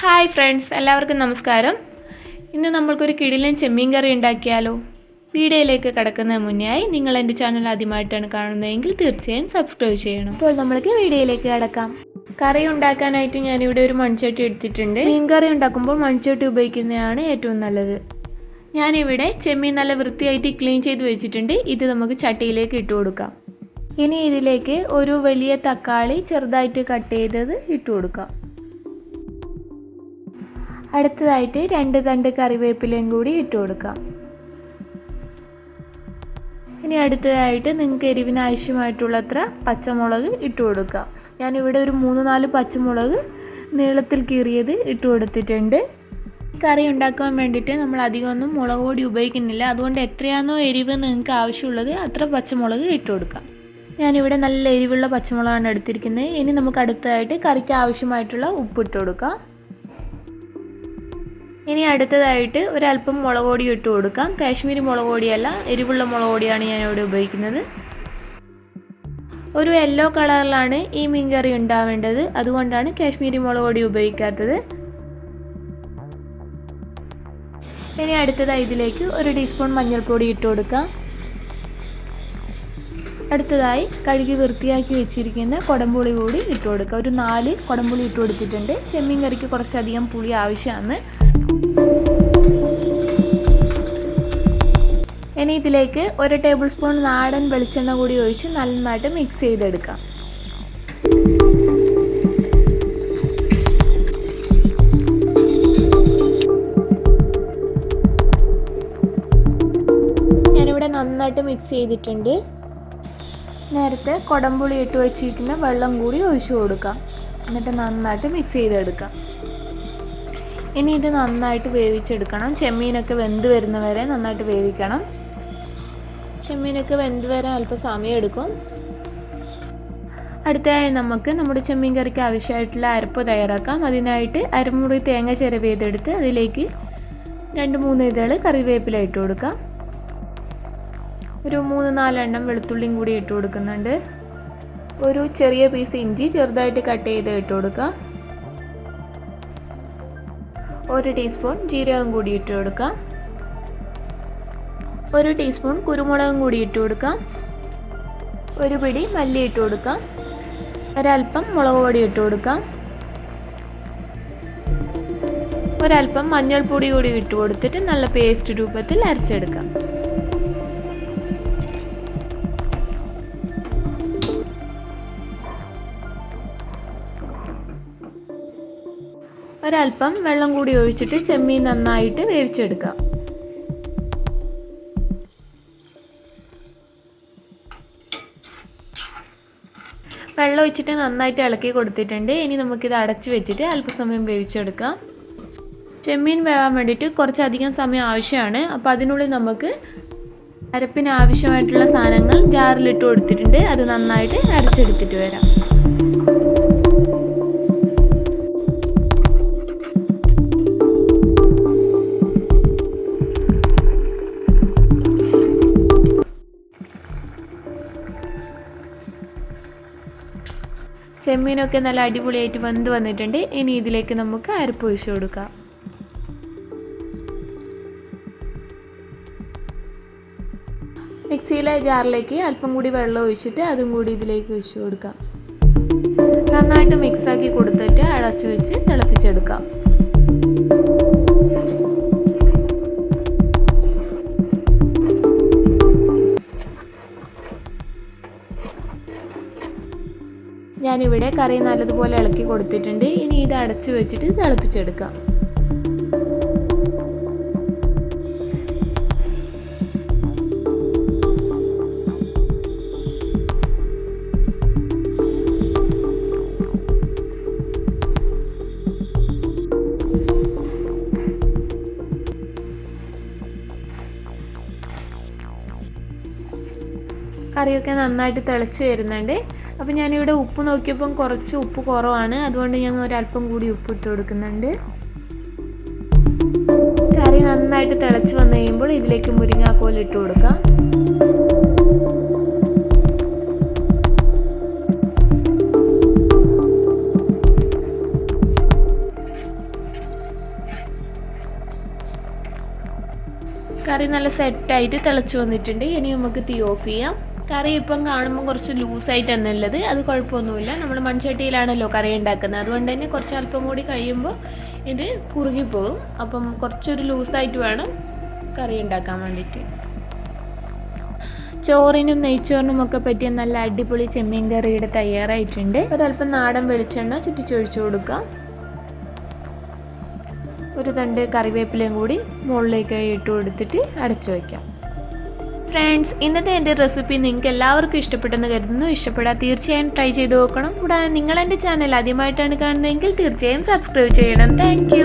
Hi friends എല്ലാവർക്കും നമസ്കാരം. ഇന്ന് നമ്മൾക്കൊരു കിടിലൻ ചെമ്മീൻ കറി ഉണ്ടാക്കിയാലോ? വീഡിയോയിലേക്ക് കടക്കുന്നതിന് മുന്നേയായി നിങ്ങൾ എന്റെ ചാനൽ ആദ്യമായിട്ടാണ് കാണുന്നതെങ്കിൽ തീർച്ചയായും സബ്സ്ക്രൈബ് ചെയ്യണം. അപ്പോൾ നമ്മൾക്ക് വീഡിയോയിലേക്ക് കടക്കാം. കറി ഉണ്ടാക്കാനായിട്ട് ഞാനിവിടെ ഒരു മൺചട്ടി എടുത്തിട്ടുണ്ട്. മീൻ കറി ഉണ്ടാക്കുമ്പോൾ മൺചട്ടി ഉപയോഗിക്കുന്നതാണ് ഏറ്റവും നല്ലത്. ഞാനിവിടെ ചെമ്മീൻ നല്ല വൃത്തിയായിട്ട് ക്ലീൻ ചെയ്ത് വെച്ചിട്ടുണ്ട്. ഇത് നമുക്ക് ചട്ടിയിലേക്ക് ഇട്ട് കൊടുക്കാം. ഇനി ഇതിലേക്ക് ഒരു വലിയ തക്കാളി ചെറുതായിട്ട് കട്ട് ചെയ്തത് ഇട്ട് കൊടുക്കാം. അടുത്തതായിട്ട് രണ്ട് തണ്ട് കറിവേപ്പിലയും കൂടി ഇട്ട് കൊടുക്കാം. ഇനി അടുത്തതായിട്ട് നിങ്ങൾക്ക് എരിവിന് ആവശ്യമായിട്ടുള്ളത്ര പച്ചമുളക് ഇട്ട് കൊടുക്കാം. ഞാനിവിടെ ഒരു മൂന്ന് നാല് പച്ചമുളക് നീളത്തിൽ കീറിയത് ഇട്ട് കൊടുത്തിട്ടുണ്ട്. കറി ഉണ്ടാക്കാൻ വേണ്ടിയിട്ട് നമ്മൾ അധികമൊന്നും മുളക് പൊടി ഉപയോഗിക്കുന്നില്ല. അതുകൊണ്ട് എത്രയാണോ എരിവ് നിങ്ങൾക്ക് ആവശ്യമുള്ളത് അത്ര പച്ചമുളക് ഇട്ട് കൊടുക്കാം. ഞാനിവിടെ നല്ല എരിവുള്ള പച്ചമുളകാണ് എടുത്തിരിക്കുന്നത്. ഇനി നമുക്ക് അടുത്തതായിട്ട് കറിക്ക് ആവശ്യമായിട്ടുള്ള ഉപ്പ് ഇട്ട് കൊടുക്കാം. ഇനി അടുത്തതായിട്ട് ഒരല്പം മുളക് പൊടി ഇട്ട് കൊടുക്കാം. കാശ്മീരി മുളക് പൊടിയല്ല എരിവുള്ള മുളക് പൊടിയാണ് ഞാനിവിടെ ഉപയോഗിക്കുന്നത്. ഒരു യെല്ലോ കളറിലാണ് ഈ മീൻ കറി ഉണ്ടാവേണ്ടത്. അതുകൊണ്ടാണ് കാശ്മീരി മുളക് പൊടി ഉപയോഗിക്കാത്തത്. ഇനി അടുത്തതായി ഇതിലേക്ക് ഒരു ടീസ്പൂൺ മഞ്ഞൾപ്പൊടി ഇട്ട് കൊടുക്കാം. അടുത്തതായി കഴുകി വൃത്തിയാക്കി വെച്ചിരിക്കുന്ന കുടംപുളി കൂടി ഇട്ട് കൊടുക്കുക ഒരു നാല് കുടംപുളി ഇട്ട് കൊടുത്തിട്ടുണ്ട്. ചെമ്മീൻ കറിക്ക് കുറച്ചധികം പുളി ആവശ്യമാണ്. ഇനി ഇതിലേക്ക് ഒരു ടേബിൾ സ്പൂൺ നാടൻ വെളിച്ചെണ്ണ കൂടി ഒഴിച്ച് നന്നായിട്ട് മിക്സ് ചെയ്തെടുക്കാം. ഞാനിവിടെ നന്നായിട്ട് മിക്സ് ചെയ്തിട്ടുണ്ട്. നേരത്തെ കുടംപുളി ഇട്ട് വെച്ചിരിക്കുന്ന വെള്ളം കൂടി ഒഴിച്ചു കൊടുക്കാം. എന്നിട്ട് നന്നായിട്ട് മിക്സ് ചെയ്തെടുക്കാം. ഇനി ഇത് നന്നായിട്ട് വേവിച്ചെടുക്കണം. ചെമ്മീനൊക്കെ വെന്ത് വരുന്നവരെ നന്നായിട്ട് വേവിക്കണം. ചെമ്മീനൊക്കെ വെന്ത് വരാൻ അല്പം സമയം എടുക്കും. അടുത്തതായി നമുക്ക് നമ്മുടെ ചെമ്മീൻ കറിക്ക് ആവശ്യമായിട്ടുള്ള അരപ്പ് തയ്യാറാക്കാം. അതിനായിട്ട് അരമുറി തേങ്ങ ചിരവിയതെടുത്ത് അതിലേക്ക് രണ്ട് മൂന്ന് ഇതൾ കറിവേപ്പില ഇട്ട് കൊടുക്കാം. ഒരു മൂന്ന് നാലെണ്ണം വെളുത്തുള്ളിയും കൂടി ഇട്ട് കൊടുക്കുന്നുണ്ട്. ഒരു ചെറിയ പീസ് ഇഞ്ചി ചെറുതായിട്ട് കട്ട് ചെയ്ത് ഇട്ട് കൊടുക്കാം ഒരു ടീസ്പൂൺ ജീരകം കൂടി ഇട്ട് കൊടുക്കാം ഒരു ടീസ്പൂൺ കുരുമുളകും കൂടി ഇട്ട് കൊടുക്കാം. ഒരു പിടി മല്ലി ഇട്ട് കൊടുക്കാം. ഒരൽപ്പം മുളക് പൊടി ഇട്ട് കൊടുക്കാം. ഒരൽപ്പം മഞ്ഞൾപ്പൊടി കൂടി ഇട്ട് കൊടുത്തിട്ട് നല്ല പേസ്റ്റ് രൂപത്തിൽ അരച്ചെടുക്കാം. ഒരൽപ്പം വെള്ളം കൂടി ഒഴിച്ചിട്ട് ചെമ്മീൻ നന്നായിട്ട് വേവിച്ചെടുക്കാം. വെള്ളം ഒഴിച്ചിട്ട് നന്നായിട്ട് ഇളക്കി കൊടുത്തിട്ടുണ്ട്. ഇനി നമുക്കിത് അടച്ചു വെച്ചിട്ട് അല്പസമയം വേവിച്ചെടുക്കാം. ചെമ്മീൻ വേവാൻ വേണ്ടിയിട്ട് കുറച്ചധികം സമയം ആവശ്യമാണ്. അപ്പോൾ അതിനുള്ളിൽ നമുക്ക് അരപ്പിന് ആവശ്യമായിട്ടുള്ള സാധനങ്ങൾ ജാറിലിട്ട് കൊടുത്തിട്ടുണ്ട്. അത് നന്നായിട്ട് അരച്ചെടുത്തിട്ട് വരാം. ചെമ്മീനൊക്കെ നല്ല അടിപൊളിയായിട്ട് വെന്ത് വന്നിട്ടുണ്ട്. ഇനി ഇതിലേക്ക് നമുക്ക് അരപ്പ് ഒഴിച്ചു കൊടുക്കാം. മിക്സിയിലെ ജാറിലേക്ക് അല്പം കൂടി വെള്ളം ഒഴിച്ചിട്ട് അതും കൂടി ഇതിലേക്ക് ഒഴിച്ചു കൊടുക്കാം. നന്നായിട്ട് മിക്സാക്കി കൊടുത്തിട്ട് അടച്ചു വെച്ച് തിളപ്പിച്ചെടുക്കാം. ഞാനിവിടെ കറി നല്ലതുപോലെ ഇളക്കി കൊടുത്തിട്ടുണ്ട്. ഇനി ഇത് അടച്ചു വെച്ചിട്ട് തിളപ്പിച്ചെടുക്കാം. കറിയൊക്കെ നന്നായിട്ട് തിളച്ച് വരുന്നുണ്ട്. അപ്പം ഞാനിവിടെ ഉപ്പ് നോക്കിയപ്പം കുറച്ച് ഉപ്പ് കുറവാണ്. അതുകൊണ്ട് ഞാൻ ഒരല്പം കൂടി ഉപ്പ് ഇട്ട് കൊടുക്കുന്നുണ്ട്. കറി നന്നായിട്ട് തിളച്ച് വന്നു കഴിയുമ്പോൾ ഇതിലേക്ക് മുരിങ്ങാക്കോൽ ഇട്ട് കൊടുക്കാം. കറി നല്ല സെറ്റായിട്ട് തിളച്ച് വന്നിട്ടുണ്ട്. ഇനി നമുക്ക് തീ ഓഫ് ചെയ്യാം. കറി ഇപ്പം കാണുമ്പോൾ കുറച്ച് ലൂസായിട്ടാണ് ഉള്ളത് അത് കുഴപ്പമൊന്നുമില്ല. നമ്മൾ മൺചട്ടിയിലാണല്ലോ കറി ഉണ്ടാക്കുന്നത്. അതുകൊണ്ട് തന്നെ കുറച്ച് അല്പം കൂടി കഴിയുമ്പോൾ ഇത് കുറുകിപ്പോകും അപ്പം കുറച്ചൊരു ലൂസായിട്ട് വേണം കറി ഉണ്ടാക്കാൻ വേണ്ടിയിട്ട്. ചോറിനും നെയ്ച്ചോറിനും ഒക്കെ പറ്റിയ നല്ല അടിപൊളി ചെമ്മീൻ കറിയുടെ തയ്യാറായിട്ടുണ്ട്. ഒരല്പം നാടൻ വെളിച്ചെണ്ണ ചുറ്റിച്ചൊഴിച്ചു കൊടുക്കാം ഒരു തണ്ട് കറിവേപ്പിലയും കൂടി മുകളിലേക്ക് ഇട്ട് കൊടുത്തിട്ട് അടച്ചു വയ്ക്കാം. ഫ്രണ്ട്സ് ഇന്നത്തെ എന്റെ റെസിപ്പി നിങ്ങൾക്ക് എല്ലാവർക്കും ഇഷ്ടപ്പെട്ടെന്ന് കരുതുന്നു. ഇഷ്ടപ്പെടാൻ തീർച്ചയായും ട്രൈ ചെയ്ത് നോക്കണം. കൂടാതെ നിങ്ങൾ എന്റെ ചാനൽ ആദ്യമായിട്ടാണ് കാണുന്നതെങ്കിൽ തീർച്ചയായും സബ്സ്ക്രൈബ് ചെയ്യണം. താങ്ക്